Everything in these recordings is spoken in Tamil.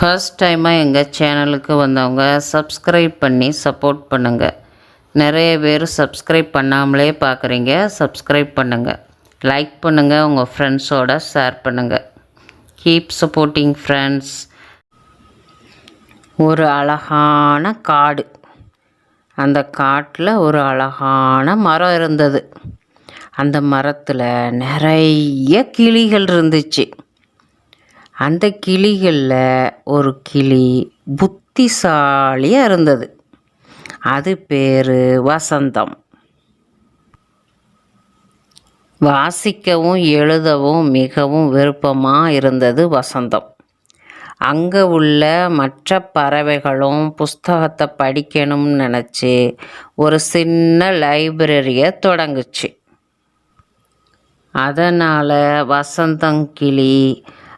ஃபர்ஸ்ட் டைமாக எங்கள் சேனலுக்கு வந்தவங்க சப்ஸ்கிரைப் பண்ணி சப்போர்ட் பண்ணுங்கள் நிறைய பேர் சப்ஸ்கிரைப் பண்ணாமலே பார்க்குறீங்க சப்ஸ்கிரைப் பண்ணுங்கள் லைக் பண்ணுங்கள் உங்கள் ஃப்ரெண்ட்ஸோட ஷேர் பண்ணுங்கள் கீப் சப்போர்ட்டிங் ஃப்ரெண்ட்ஸ் ஒரு அழகான காடு. அந்த காட்டில் ஒரு அழகான மரம் இருந்தது. அந்த மரத்தில் நிறைய கிளிகள் இருந்துச்சு. அந்த கிளிகளில் ஒரு கிளி புத்திசாலியாக இருந்தது. அது பேர் வசந்தம். வாசிக்கவும் எழுதவும் மிகவும் விருப்பமாக இருந்தது வசந்தம். அங்கே உள்ள மற்ற பறவைகளும் புஸ்தகத்தை படிக்கணும்னு நினச்சி ஒரு சின்ன லைப்ரரியை தொடங்குச்சு. அதனால் வசந்தங்கிளி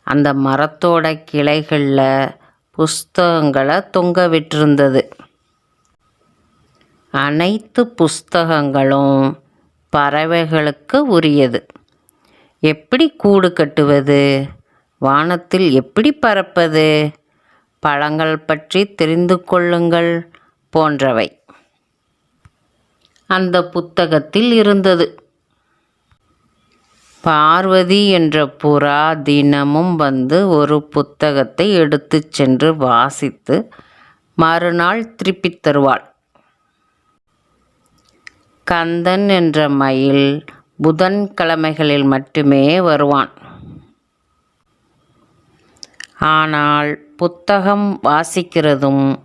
அந்த மரத்தோட கிளைகளில் புஸ்தகங்களை தொங்க விட்டிருந்தது. அனைத்து புஸ்தகங்களும் பறவைகளுக்கு உரியது. எப்படி கூடு கட்டுவது? வானத்தில் எப்படி பறப்பது? பழங்கள் பற்றி தெரிந்து கொள்ளுங்கள் போன்றவை. அந்த புத்தகத்தில் இருந்தது. பார்வதி என்ற புறா தினமும் வந்து ஒரு புத்தகத்தை எடுத்து சென்று வாசித்து மறுநாள் திருப்பித் தருவாள். கந்தன் என்ற மயில் புதன்கிழமைகளில் மட்டுமே வருவான். ஆனால் புத்தகம் வாசிக்கிறதும்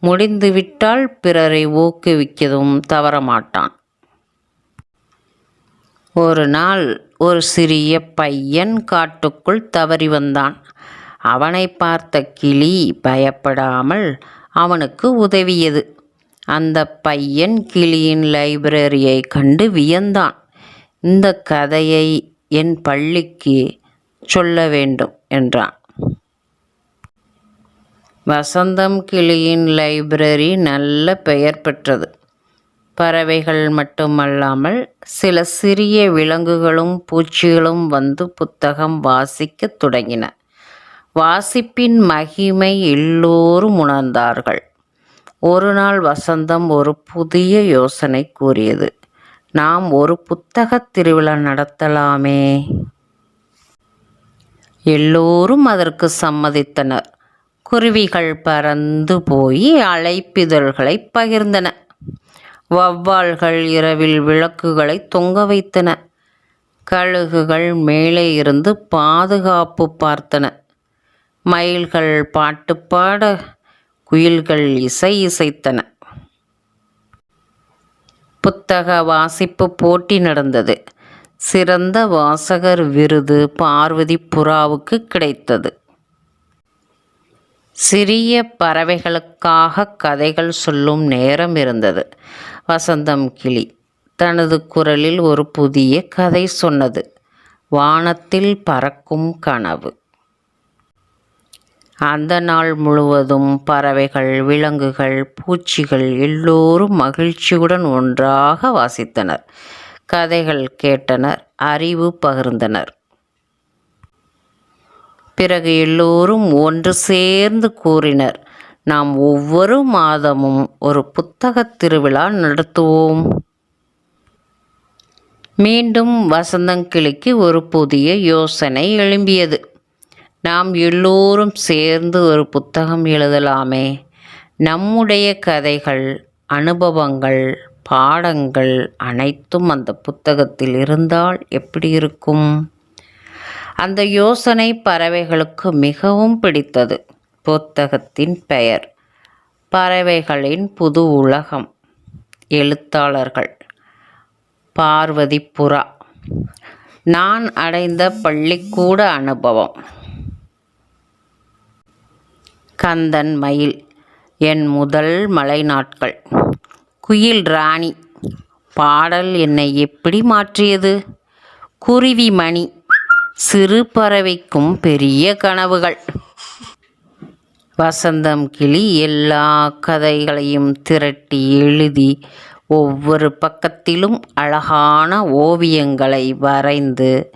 முடிந்துவிட்டால் பிறரை ஊக்குவிக்கதும் தவறமாட்டான். ஒரு நாள் ஒரு சிறிய பையன் காட்டுக்குள் தவறி வந்தான். அவனை பார்த்த கிளி பயப்படாமல் அவனுக்கு உதவியது. அந்த பையன் கிளியின் லைப்ரரியை கண்டு வியந்தான். இந்த கதையை என் பள்ளிக்கு சொல்ல வேண்டும் என்றான். வசந்தம் கிளியின் லைப்ரரி நல்ல பெயர் பெற்றது. பறவைகள் மட்டுமல்லாமல் சில சிறிய விலங்குகளும் பூச்சிகளும் வந்து புத்தகம் வாசிக்கத் தொடங்கின. வாசிப்பின் மகிமை எல்லோரும் உணர்ந்தார்கள். ஒரு நாள் வசந்தம் ஒரு புதிய யோசனை கூறியது. நாம் ஒரு புத்தகத் திருவிழா நடத்தலாமே. எல்லோரும் அதற்கு சம்மதித்தனர். குருவிகள் பறந்து போய் அழைப்பிதழ்களை பகிர்ந்தன. வௌவால்கள் இரவில் விளக்குகளை தொங்க வைத்தன. கழுகுகள் மேலே இருந்து பாதுகாப்பு பார்த்தன. மயில்கள் பாட்டு பாட குயில்கள் இசை இசைத்தன. புத்தக வாசிப்பு போட்டி நடந்தது. சிறந்த வாசகர் விருது பார்வதி புறாவுக்கு கிடைத்தது. சிறிய பறவைகளுக்காக கதைகள் சொல்லும் நேரம் இருந்தது. வசந்தம் கிளி தனது குரலில் ஒரு புதிய கதை சொன்னது. வானத்தில் பறக்கும் கனவு. அந்த நாள் முழுவதும் பறவைகள் விலங்குகள் பூச்சிகள் எல்லோரும் மகிழ்ச்சியுடன் ஒன்றாக வாசித்தனர். கதைகள் கேட்டனர் அறிவு பகிர்ந்தனர். பிறகு எல்லோரும் ஒன்று சேர்ந்து கூறினர் நாம் ஒவ்வொரு மாதமும் ஒரு புத்தகத் திருவிழா நடத்துவோம். மீண்டும் வசந்தங்கிளிக்கு ஒரு புதிய யோசனை எழும்பியது. நாம் எல்லோரும் சேர்ந்து ஒரு புத்தகம் எழுதலாமே. நம்முடைய கதைகள் அனுபவங்கள் பாடங்கள் அனைத்தும் அந்த புத்தகத்தில் இருந்தால் எப்படி இருக்கும்? அந்த யோசனை பறவைகளுக்கு மிகவும் பிடித்தது. புத்தகத்தின் பெயர் பறவைகளின் புது உலகம். எழுத்தாளர்கள் பார்வதி புறா நான் அடைந்த பள்ளிக்கூட அனுபவம். கந்தன் மயில் என் முதல் மலை நாட்கள். குயில் ராணி பாடல் என்னை எப்படி மாற்றியது? குருவி மணி சிறு பறவைக்கும் பெரிய கனவுகள். வசந்தம் கிளி எல்லா கதைகளையும் திரட்டி எழுதி ஒவ்வொரு பக்கத்திலும் அழகான ஓவியங்களை வரைந்து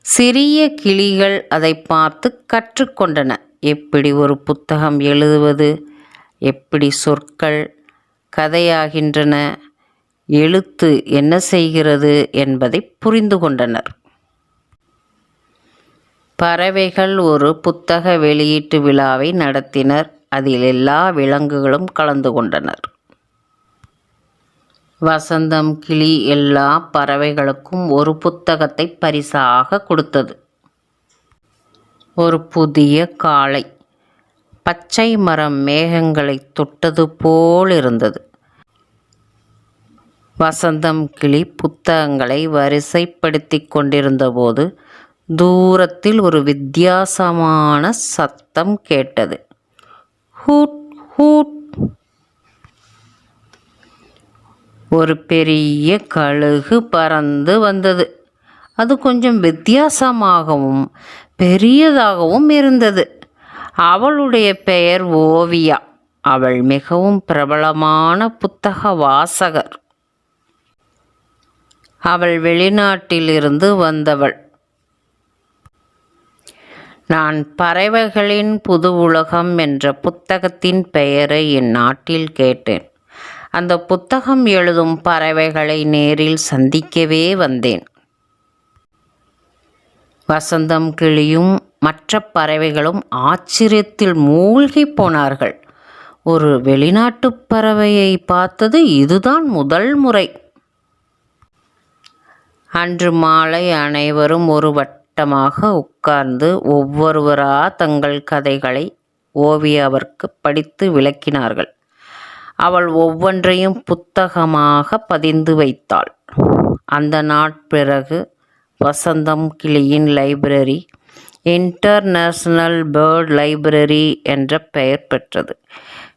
சிறிய கிளிகள் அதை பார்த்து கற்றுக்கொண்டன. எப்படி ஒரு புத்தகம் எழுதுவது? எப்படி சொற்கள் கதையாகின்றன? எழுத்து என்ன செய்கிறது என்பதை புரிந்து கொண்டனர். பறவைகள் ஒரு புத்தக வெளியீட்டு விழாவை நடத்தினர். அதில் எல்லா விலங்குகளும் கலந்து கொண்டனர். வசந்தம் கிளி எல்லா பறவைகளுக்கும் ஒரு புத்தகத்தை பரிசாக கொடுத்தது. ஒரு புதிய காலை பச்சை மரம் மேகங்களை தொட்டது போல் இருந்தது. வசந்தம் கிளி புத்தகங்களை வரிசைப்படுத்தி கொண்டிருந்தபோது தூரத்தில் ஒரு வித்தியாசமான சத்தம் கேட்டது. Hoot hoot. ஒரு பெரிய கழுகு பறந்து வந்தது. அது கொஞ்சம் வித்தியாசமாகவும் பெரியதாகவும் இருந்தது. அவளுடைய பெயர் ஓவியா. அவள் மிகவும் பிரபலமான புத்தக வாசகர். அவள் வெளிநாட்டிலிருந்து வந்தவள். நான் பறவைகளின் புது உலகம் என்ற புத்தகத்தின் பெயரை என் நாட்டில் கேட்டேன். அந்த புத்தகம் எழுதும் பறவைகளை நேரில் சந்திக்கவே வந்தேன். வசந்தம் கிளியும் மற்ற பறவைகளும் ஆச்சரியத்தில் மூழ்கி போனார்கள். ஒரு வெளிநாட்டு பறவையை பார்த்தது இதுதான் முதல் முறை. அன்று மாலை அனைவரும் ஒரு வட்டமாக உட்கார்ந்து ஒவ்வொருவரா தங்கள் கதைகளை ஓவியாவிற்கு படித்து விளக்கினார்கள். அவள் ஒவ்வொன்றையும் புத்தகமாக பதிந்து வைத்தாள். அந்த நாட்பிறகு வசந்தம் கிளியின் லைப்ரரி இன்டர்நேஷனல் பேர்ட் லைப்ரரி என்ற பெயர் பெற்றது.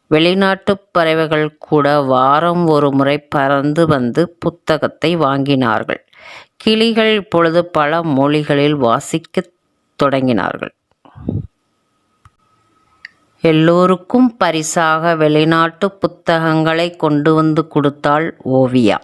வெளிநாட்டு பறவைகள் கூட வாரம் ஒரு முறை பறந்து வந்து புத்தகத்தை வாங்கினார்கள். கிளிகள் இப்பொழுது பல மொழிகளில் வாசிக்கத் தொடங்கினார்கள். எல்லோருக்கும் பரிசாக வெளிநாட்டு புத்தகங்களை கொண்டு வந்து கொடுத்தாள் ஓவியா.